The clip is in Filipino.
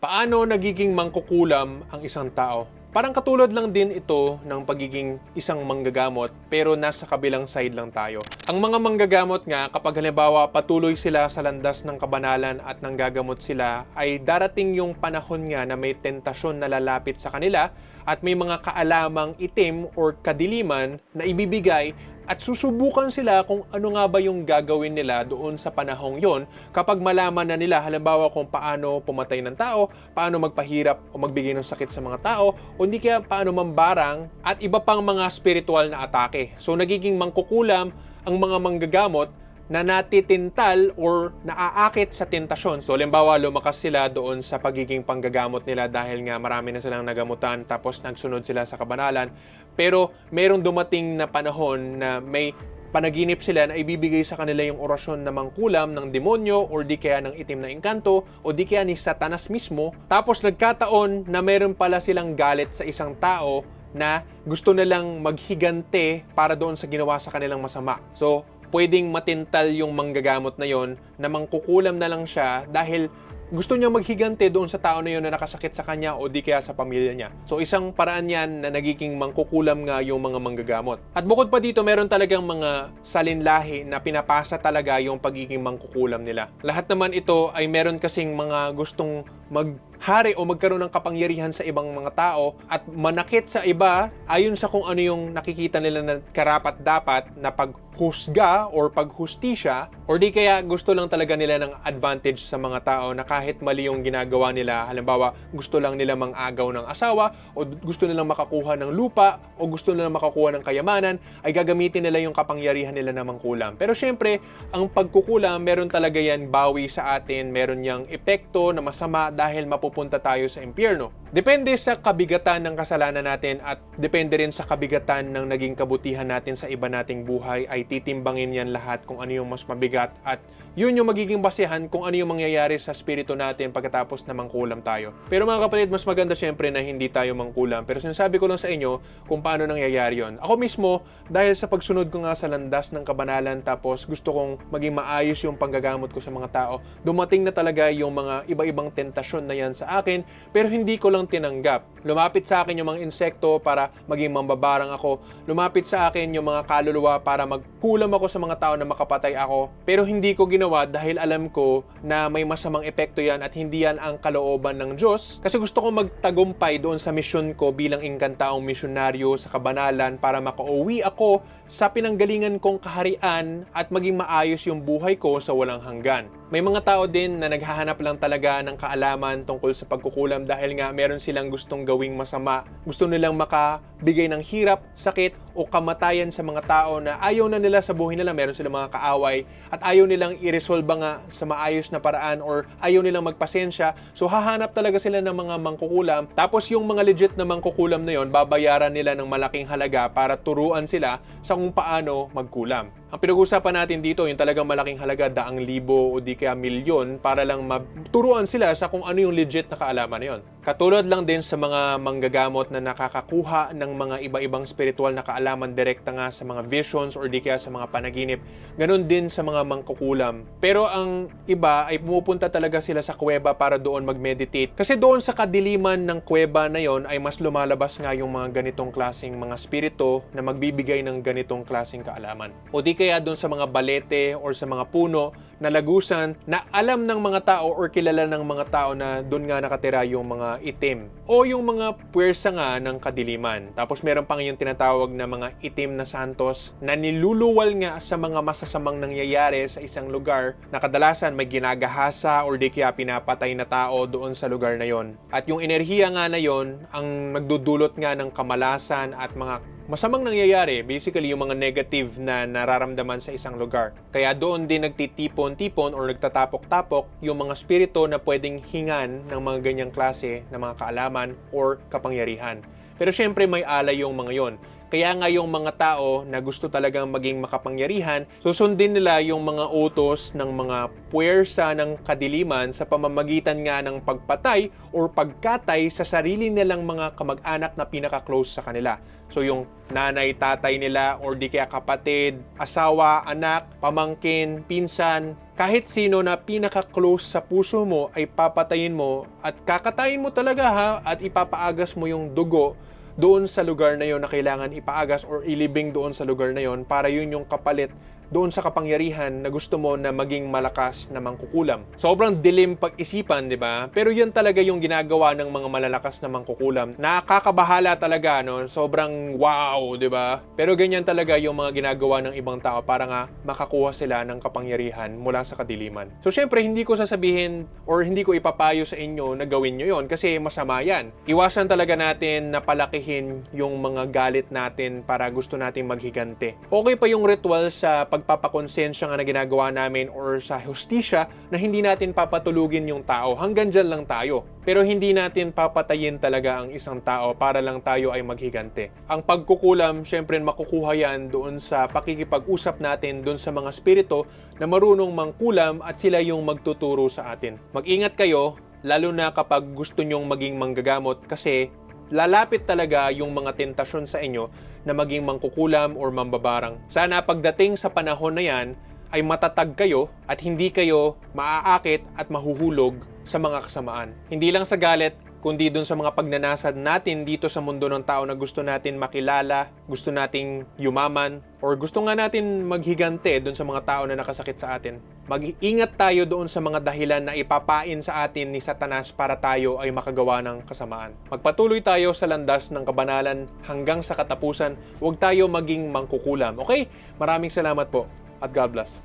Paano nagiging mangkukulam ang isang tao? Parang katulad lang din ito ng pagiging isang manggagamot pero nasa kabilang side lang tayo. Ang mga manggagamot nga kapag halimbawa patuloy sila sa landas ng kabanalan at nanggagamot sila ay darating yung panahon nga na may tentasyon na lalapit sa kanila at may mga kaalamang itim or kadiliman na ibibigay at susubukan sila kung ano nga ba yung gagawin nila doon sa panahong yon kapag malaman na nila halimbawa kung paano pumatay ng tao, paano magpahirap o magbigay ng sakit sa mga tao, o hindi kaya paano mambarang at iba pang mga spiritual na atake. So nagiging mangkukulam ang mga manggagamot na natitintal or naaakit sa tentasyon. So, halimbawa, lumakas sila doon sa pagiging panggagamot nila dahil nga marami na silang nagamutan tapos nagsunod sila sa kabanalan. Pero, merong dumating na panahon na may panaginip sila na ibibigay sa kanila yung orasyon na mangkulam ng demonyo or di kaya ng itim na engkanto o di kaya ni satanas mismo. Tapos nagkataon na meron pala silang galit sa isang tao na gusto nilang maghigante para doon sa ginawa sa kanilang masama. So, pwedeng matintal yung manggagamot na yon na mangkukulam na lang siya dahil gusto niya maghigante doon sa tao na yon na nakasakit sa kanya o di kaya sa pamilya niya. So isang paraan yan na nagiging mangkukulam nga yung mga manggagamot. At bukod pa dito, meron talagang mga salinlahi na pinapasa talaga yung pagiging mangkukulam nila. Lahat naman ito ay meron kasing mga gustong maghari o magkaroon ng kapangyarihan sa ibang mga tao at manakit sa iba ayon sa kung ano yung nakikita nila na karapat dapat na paghusga or paghustisya or di kaya gusto lang talaga nila ng advantage sa mga tao na kahit mali yung ginagawa nila halimbawa gusto lang nila mangagaw ng asawa o gusto nilang makakuha ng lupa o gusto nilang makakuha ng kayamanan ay gagamitin nila yung kapangyarihan nila na mangkulam. Pero syempre ang pagkukulam meron talaga yan bawi sa atin meron yang epekto na masama dahil mapupunta tayo sa impyerno. Depende sa kabigatan ng kasalanan natin at depende rin sa kabigatan ng naging kabutihan natin sa iba nating buhay ay titimbangin yan lahat kung ano yung mas mabigat at yun yung magiging basehan kung ano yung mangyayari sa spirito natin pagkatapos na mangkulam tayo. Pero mga kapatid, mas maganda syempre na hindi tayo mangkulam. Pero sinasabi ko lang sa inyo kung paano nangyayari yon. Ako mismo, dahil sa pagsunod ko nga sa landas ng kabanalan tapos gusto kong maging maayos yung panggagamot ko sa mga tao, dumating na talaga yung mga iba-ibang tentasyon na yan sa akin, pero hindi ko lang tinanggap. Lumapit sa akin yung mga insekto para maging mambabarang ako. Lumapit sa akin yung mga kaluluwa para magkulam ako sa mga tao na makapatay ako. Pero hindi ko ginawa dahil alam ko na may masamang epekto yan at hindi yan ang kalooban ng Diyos. Kasi gusto ko magtagumpay doon sa misyon ko bilang ingkantaong misyonaryo sa kabanalan para makauwi ako sa pinanggalingan kong kaharian at maging maayos yung buhay ko sa walang hanggan. May mga tao din na naghahanap lang talaga ng kaalaman tungkol sa pagkukulam dahil nga meron silang gustong gawing masama. Gusto nilang makabigay ng hirap, sakit o kamatayan sa mga tao na ayaw na nila sa buhay nila. Meron silang mga kaaway at ayaw nilang i-resolve nga sa maayos na paraan or ayaw nilang magpasensya. So hahanap talaga sila ng mga mangkukulam. Tapos yung mga legit na mangkukulam na yon, babayaran nila ng malaking halaga para turuan sila sa kung paano magkulam. Ang pinag-uusapan natin dito, yung talagang malaking halaga, daang libo o di kaya milyon para lang maturuan sila sa kung ano yung legit na kaalaman na yun. Katulad lang din sa mga manggagamot na nakakakuha ng mga iba-ibang spiritual na kaalaman direkta nga sa mga visions or di kaya sa mga panaginip. Ganon din sa mga mangkukulam. Pero ang iba ay pumupunta talaga sila sa kuweba para doon mag-meditate. Kasi doon sa kadiliman ng kuweba na yon ay mas lumalabas nga yung mga ganitong klaseng mga spirito na magbibigay ng ganitong klaseng kaalaman. O di kaya doon sa mga balete or sa mga puno na lagusan na alam ng mga tao or kilala ng mga tao na doon nga nakatira yung mga itim o yung mga puwersa nga ng kadiliman. Tapos meron pang yung tinatawag na mga itim na santos na niluluwal nga sa mga masasamang nangyayari sa isang lugar na kadalasan may ginagahasa or di kaya pinapatay na tao doon sa lugar na yon. At yung enerhiya nga na yon ang nagdudulot nga ng kamalasan at mga masamang nangyayari, basically yung mga negative na nararamdaman sa isang lugar. Kaya doon din nagtitipon-tipon or nagtatapok-tapok yung mga spirito na pwedeng hingan ng mga ganyang klase na mga kaalaman or kapangyarihan. Pero syempre may alay yung mga yon. Kaya nga yung mga tao na gusto talagang maging makapangyarihan, susundin nila yung mga utos ng mga puwersa ng kadiliman sa pamamagitan nga ng pagpatay or pagkatay sa sarili nilang mga kamag-anak na pinaka-close sa kanila. So yung nanay, tatay nila or di kaya kapatid, asawa, anak, pamangkin, pinsan, kahit sino na pinaka-close sa puso mo ay papatayin mo at kakatayin mo talaga ha at ipapaagas mo yung dugo doon sa lugar na yon na kailangan ipaagas or ilibing doon sa lugar na yon para yun yung kapalit doon sa kapangyarihan na gusto mo na maging malakas na mangkukulam. Sobrang dilim pag-isipan, di ba? Pero yun talaga yung ginagawa ng mga malalakas na mangkukulam. Nakakabahala talaga, no? Sobrang wow, di ba? Pero ganyan talaga yung mga ginagawa ng ibang tao para nga makakuha sila ng kapangyarihan mula sa kadiliman. So, syempre, hindi ko sasabihin or hindi ko ipapayo sa inyo na gawin nyo yon kasi masama yan. Iwasan talaga natin na palakihin yung mga galit natin para gusto nating maghigante. Okay pa yung ritual sa pagpapakonsensya nga na ginagawa namin or sa hustisya na hindi natin papatulugin yung tao. Hanggang dyan lang tayo. Pero hindi natin papatayin talaga ang isang tao para lang tayo ay maghigante. Ang pagkukulam, syempre makukuha yan doon sa pakikipag-usap natin doon sa mga spirito na marunong mangkulam at sila yung magtuturo sa atin. Mag-ingat kayo, lalo na kapag gusto nyong maging manggagamot kasi lalapit talaga yung mga tentasyon sa inyo na maging mangkukulam or mambabarang. Sana pagdating sa panahon na yan, ay matatag kayo at hindi kayo maaakit at mahuhulog sa mga kasamaan. Hindi lang sa galit, kundi dun sa mga pagnanasad natin dito sa mundo ng tao na gusto natin makilala, gusto nating yumaman, or gusto nga natin maghigante dun sa mga tao na nakasakit sa atin. Mag-ingat tayo doon sa mga dahilan na ipapain sa atin ni Satanas para tayo ay makagawa ng kasamaan. Magpatuloy tayo sa landas ng kabanalan hanggang sa katapusan. Huwag tayo maging mangkukulam. Okay? Maraming salamat po at God bless.